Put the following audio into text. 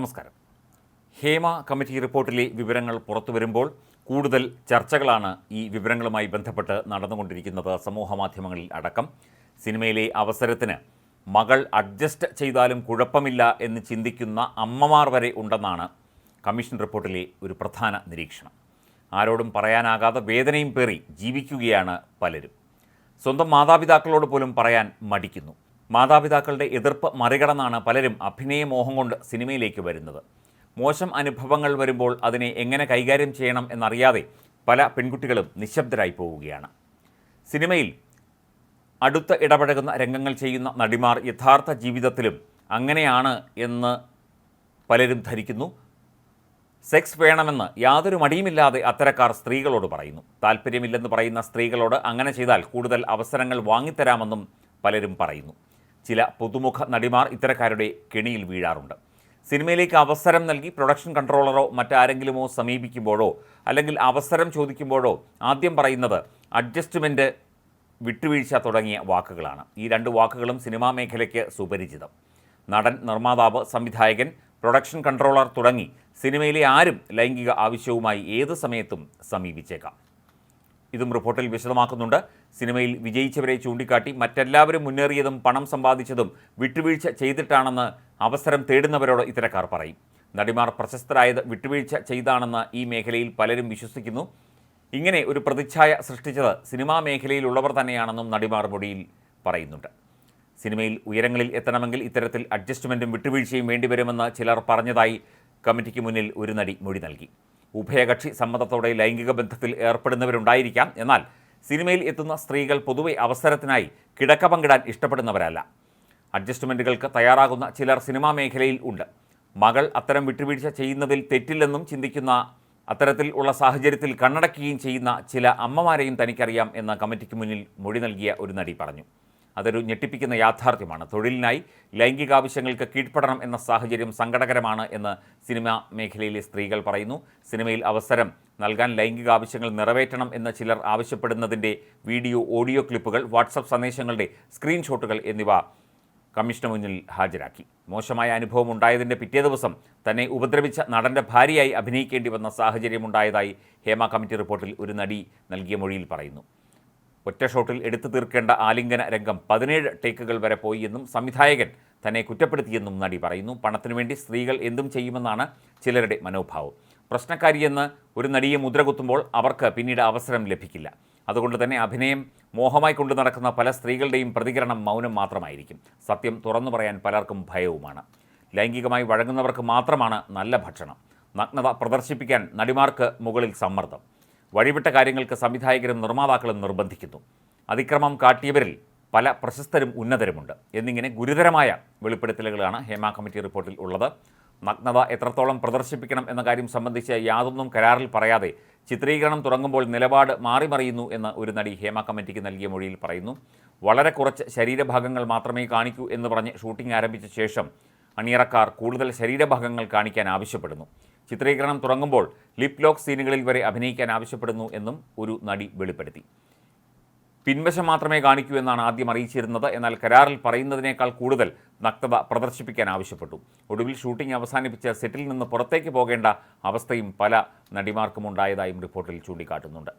നമസ്കാരം. ഹേമ കമ്മിറ്റി റിപ്പോർട്ടിലെ വിവരങ്ങൾ പുറത്തു വരുമ്പോൾ കൂടുതൽ ചർച്ചകളാണ് ഈ വിവരങ്ങളുമായി ബന്ധപ്പെട്ട് നടന്നുകൊണ്ടിരിക്കുന്നത് സമൂഹ മാധ്യമങ്ങളിൽ അടക്കം. സിനിമയിലെ അവസരത്തിന് മകൾ അഡ്ജസ്റ്റ് ചെയ്താലും കുഴപ്പമില്ല എന്ന് ചിന്തിക്കുന്ന അമ്മമാർ വരെ ഉണ്ടെന്നാണ് കമ്മീഷൻ റിപ്പോർട്ടിലെ ഒരു പ്രധാന നിരീക്ഷണം. ആരോടും പറയാനാകാതെ വേദനയും പേറി ജീവിക്കുകയാണ് പലരും. സ്വന്തം മാതാപിതാക്കളോട് പോലും പറയാൻ മടിക്കുന്നു. മാതാപിതാക്കളുടെ എതിർപ്പ് മറികടന്നാണ് പലരും അഭിനയമോഹം കൊണ്ട് സിനിമയിലേക്ക് വരുന്നത്. മോശം അനുഭവങ്ങൾ വരുമ്പോൾ അതിനെ എങ്ങനെ കൈകാര്യം ചെയ്യണം എന്നറിയാതെ പല പെൺകുട്ടികളും നിശബ്ദരായി പോവുകയാണ്. സിനിമയിൽ അടുത്ത ഇടപഴകുന്ന രംഗങ്ങൾ ചെയ്യുന്ന നടിമാർ യഥാർത്ഥ ജീവിതത്തിലും അങ്ങനെയാണ് എന്ന് പലരും ധരിക്കുന്നു. സെക്സ് വേണമെന്ന് യാതൊരു മടിയുമില്ലാതെ അത്തരക്കാർ സ്ത്രീകളോട് പറയുന്നു. താല്പര്യമില്ലെന്ന് പറയുന്ന സ്ത്രീകളോട് അങ്ങനെ ചെയ്താൽ കൂടുതൽ അവസരങ്ങൾ വാങ്ങിത്തരാമെന്നും പലരും പറയുന്നു. ചില പുതുമുഖ നടിമാർ ഇത്തരക്കാരുടെ കെണിയിൽ വീഴാറുണ്ട്. സിനിമയിലേക്ക് അവസരം നൽകി പ്രൊഡക്ഷൻ കൺട്രോളറോ മറ്റാരെങ്കിലുമോ സമീപിക്കുമ്പോഴോ അല്ലെങ്കിൽ അവസരം ചോദിക്കുമ്പോഴോ ആദ്യം പറയുന്നത് അഡ്ജസ്റ്റ്മെന്റ് വിട്ടുവീഴ്ച തുടങ്ങിയ വാക്കുകളാണ്. ഈ രണ്ട് വാക്കുകളും സിനിമാ മേഖലയ്ക്ക് സുപരിചിതം. നടൻ നിർമ്മാതാവ് സംവിധായകൻ പ്രൊഡക്ഷൻ കൺട്രോളർ തുടങ്ങി സിനിമയിലെ ആരും ലൈംഗിക ആവശ്യവുമായി ഏത് സമയത്തും സമീപിച്ചേക്കാം. ഇതും റിപ്പോർട്ടിൽ വിശദമാക്കുന്നുണ്ട്. സിനിമയിൽ വിജയിച്ചവരെ ചൂണ്ടിക്കാട്ടി മറ്റെല്ലാവരും മുന്നേറിയതും പണം സമ്പാദിച്ചതും വിട്ടുവീഴ്ച ചെയ്തിട്ടാണെന്ന് അവസരം തേടുന്നവരോട് ഇത്തരക്കാർ പറയും. നടിമാർ പ്രശസ്തരായത് വിട്ടുവീഴ്ച ചെയ്താണെന്ന് ഈ മേഖലയിൽ പലരും വിശ്വസിക്കുന്നു. ഇങ്ങനെ ഒരു പ്രതിച്ഛായ സൃഷ്ടിച്ചത് സിനിമാ മേഖലയിലുള്ളവർ തന്നെയാണെന്നും നടിമാർ മൊഴിയിൽ പറയുന്നുണ്ട്. സിനിമയിൽ ഉയരങ്ങളിൽ എത്തണമെങ്കിൽ ഇത്തരത്തിൽ അഡ്ജസ്റ്റ്മെന്റും വിട്ടുവീഴ്ചയും വേണ്ടിവരുമെന്ന് ചിലർ പറഞ്ഞതായി കമ്മിറ്റിക്ക് മുന്നിൽ ഒരു നടി മൊഴി നൽകി. ഉഭയകക്ഷി സമ്മതത്തോടെ ലൈംഗിക ബന്ധത്തിൽ ഏർപ്പെടുന്നവരുണ്ടായിരിക്കാം. എന്നാൽ സിനിമയിൽ എത്തുന്ന സ്ത്രീകൾ പൊതുവെ അവസരത്തിനായി കിടക്ക പങ്കിടാൻ ഇഷ്ടപ്പെടുന്നവരല്ല. അഡ്ജസ്റ്റ്മെന്റുകൾക്ക് തയ്യാറാകുന്ന ചിലർ സിനിമാ മേഖലയിൽ ഉണ്ട്. മകൾ അത്തരം വിട്ടുവീഴ്ച ചെയ്യുന്നതിൽ തെറ്റില്ലെന്നും ചിന്തിക്കുന്ന അത്തരത്തിൽ ഉള്ള സാഹചര്യത്തിൽ കണ്ണടക്കുകയും ചെയ്യുന്ന ചില അമ്മമാരെയും തനിക്കറിയാം എന്ന കമ്മിറ്റിക്ക് മുന്നിൽ മൊഴി നൽകിയ ഒരു നടി പറഞ്ഞു. അതൊരു ഞെട്ടിപ്പിക്കുന്ന യാഥാർത്ഥ്യമാണ്. തൊഴിലിനായി ലൈംഗികാവശ്യങ്ങൾക്ക് കീഴ്പ്പെടണം എന്ന സാഹചര്യം സങ്കടകരമാണ് എന്ന് സിനിമാ മേഖലയിലെ സ്ത്രീകൾ പറയുന്നു. സിനിമയിൽ അവസരം നൽകാൻ ലൈംഗികാവശ്യങ്ങൾ നിറവേറ്റണം എന്ന് ചിലർ ആവശ്യപ്പെടുന്നതിന്റെ വീഡിയോ ഓഡിയോ ക്ലിപ്പുകൾ വാട്സപ്പ് സന്ദേശങ്ങളുടെ സ്ക്രീൻഷോട്ടുകൾ എന്നിവ കമ്മീഷന് മുന്നിൽ ഹാജരാക്കി. മോശമായ അനുഭവം ഉണ്ടായതിന്റെ പിറ്റേ ദിവസം തന്നെ ഉപദ്രവിച്ച നടന്റെ ഭാര്യയായി അഭിനയിക്കേണ്ടി വന്ന സാഹചര്യമുണ്ടായതായി ഹേമ കമ്മിറ്റി റിപ്പോർട്ടിൽ ഒരു നടി നൽകിയ മൊഴിയിൽ പറയുന്നു. ഒറ്റ ഷോട്ടിൽ എടുത്തു തീർക്കേണ്ട ആലിംഗന രംഗം പതിനേഴ് ടേക്കുകൾ വരെ പോയി എന്നും സംവിധായകൻ തന്നെ കുറ്റപ്പെടുത്തിയെന്നും നടി പറയുന്നു. പണത്തിനു വേണ്ടി സ്ത്രീകൾ എന്തും ചെയ്യുമെന്നാണ് ചിലരുടെ മനോഭാവം. പ്രശ്നക്കാരിയെന്ന് ഒരു നടിയെ മുദ്രകുത്തുമ്പോൾ അവർക്ക് പിന്നീട് അവസരം ലഭിക്കില്ല. അതുകൊണ്ട് തന്നെ അഭിനയം മോഹമായി കൊണ്ടു നടക്കുന്ന പല സ്ത്രീകളുടെയും പ്രതികരണം മൗനം മാത്രമായിരിക്കും. സത്യം തുറന്നു പറയാൻ പലർക്കും ഭയവുമാണ്. ലൈംഗികമായി വഴങ്ങുന്നവർക്ക് മാത്രമാണ് നല്ല ഭക്ഷണം. നഗ്നത പ്രദർശിപ്പിക്കാൻ നടിമാർക്ക് മുകളിൽ സമ്മർദ്ദം. വഴിവിട്ട കാര്യങ്ങൾക്ക് സംവിധായകരും നിർമ്മാതാക്കളും നിർബന്ധിക്കുന്നു. അതിക്രമം കാട്ടിയവരിൽ പല പ്രശസ്തരും ഉന്നതരുമുണ്ട്. എന്നിങ്ങനെ ഗുരുതരമായ വെളിപ്പെടുത്തലുകളാണ് ഹേമ കമ്മിറ്റി റിപ്പോർട്ടിൽ ഉള്ളത്. നഗ്നത എത്രത്തോളം പ്രദർശിപ്പിക്കണം എന്ന കാര്യം സംബന്ധിച്ച് യാതൊന്നും കരാറിൽ പറയാതെ ചിത്രീകരണം തുടങ്ങുമ്പോൾ നിലപാട് മാറിമറിയുന്നു എന്ന് ഒരു നടി ഹേമ കമ്മിറ്റിക്ക് നൽകിയ മൊഴിയിൽ പറയുന്നു. വളരെ കുറച്ച് ശരീരഭാഗങ്ങൾ മാത്രമേ കാണിക്കൂ എന്ന് പറഞ്ഞ് ഷൂട്ടിംഗ് ആരംഭിച്ച ശേഷം അണിയറക്കാർ കൂടുതൽ ശരീരഭാഗങ്ങൾ കാണിക്കാൻ ആവശ്യപ്പെടുന്നു. ചിത്രീകരണം തുടങ്ങുമ്പോൾ ലിപ് ലോക്ക് സീനുകളിൽ വരെ അഭിനയിക്കാൻ ആവശ്യപ്പെടുന്നു എന്നും ഒരു നടി വെളിപ്പെടുത്തി. പിൻവശം മാത്രമേ കാണിക്കൂ എന്നാണ് ആദ്യം അറിയിച്ചിരുന്നത്. എന്നാൽ കരാറിൽ പറയുന്നതിനേക്കാൾ കൂടുതൽ നഗ്നത പ്രദർശിപ്പിക്കാൻ ആവശ്യപ്പെട്ടു. ഒടുവിൽ ഷൂട്ടിംഗ് അവസാനിപ്പിച്ച് സെറ്റിൽ നിന്ന് പുറത്തേക്ക് പോകേണ്ട അവസ്ഥയും പല നടിമാർക്കും ഉണ്ടായതായും റിപ്പോർട്ടിൽ ചൂണ്ടിക്കാട്ടുന്നുണ്ട്.